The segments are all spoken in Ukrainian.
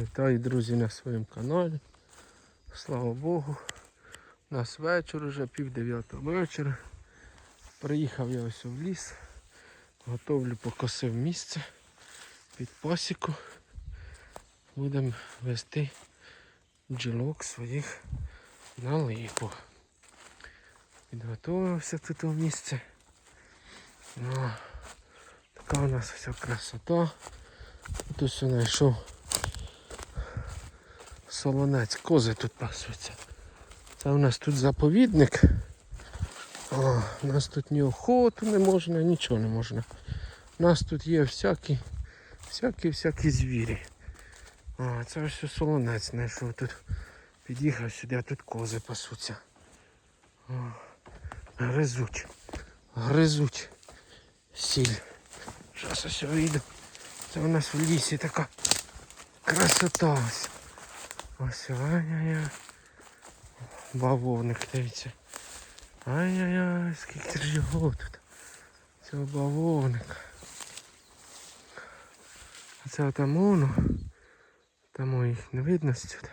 Вітаю, друзі, на своєму каналі. Слава Богу. У нас вечір уже, пів дев'ятого вечора. Приїхав я ось в ліс. Готовлю, покосив місце під пасіку. Будемо вести бджілок своїх на липу. Підготовився тут у місце. Ну, така у нас вся красота. Тут ось знайшов солонець, кози тут пасуться. Це у нас тут заповідник. О, у нас тут ні охоту не можна, нічого не можна. У нас тут є всякі, всякі, всякі звірі. О, це ось солонець знайшов тут. Під'їхав сюди, а тут кози пасуться. О, гризуть. Гризуть. Сіль. Зараз ось вийду. Це у нас в лісі така красота ось. Ось ай-яй-яй. Бавовник, дивіться. Ай-яй-яй, скільки ж його тут. Цього бавовника. А це там воно. Там їх не видно сюди.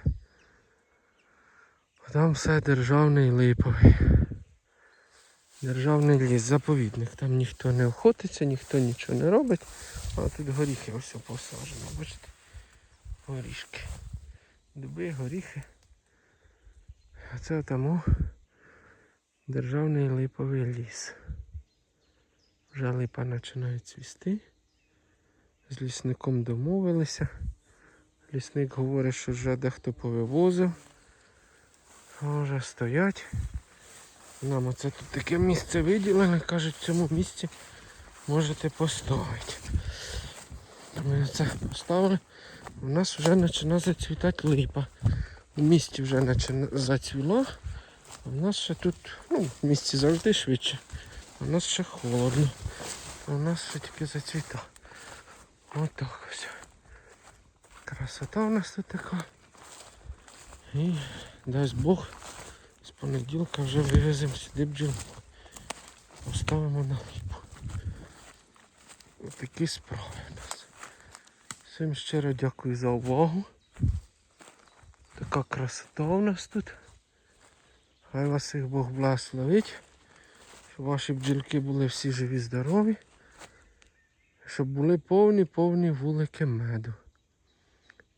А там все державний липовий. Державний ліс, заповідник. Там ніхто не охотиться, ніхто нічого не робить. А тут горіхи ось посаджено, бачите? Горішки. Дуби, горіхи. А це тому державний липовий ліс. Вже липа починає цвісти. З лісником домовилися. Лісник говорить, що вже дехто повивозив. Вже стоять. Нам оце тут таке місце виділене, кажуть, в цьому місці можете поставити. Ми це поставили. У нас вже починає зацвітати липа. У місті вже зацвіло, а в нас ще тут, ну, в місті завжди швидше. В нас ще холодно. У нас ще тільки зацвіта. Отак ось. Красота у нас тут така. І дасть Бог, з понеділка вже вивеземо сюди бджілку. Поставимо на липу. Отакі справи у нас. Всім щиро дякую за увагу. Така красота у нас тут. Хай вас всіх Бог благословить. Щоб ваші бджілки були всі живі, здорові. Щоб були повні, повні вулики меду.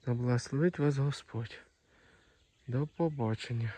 Да благословить вас Господь. До побачення.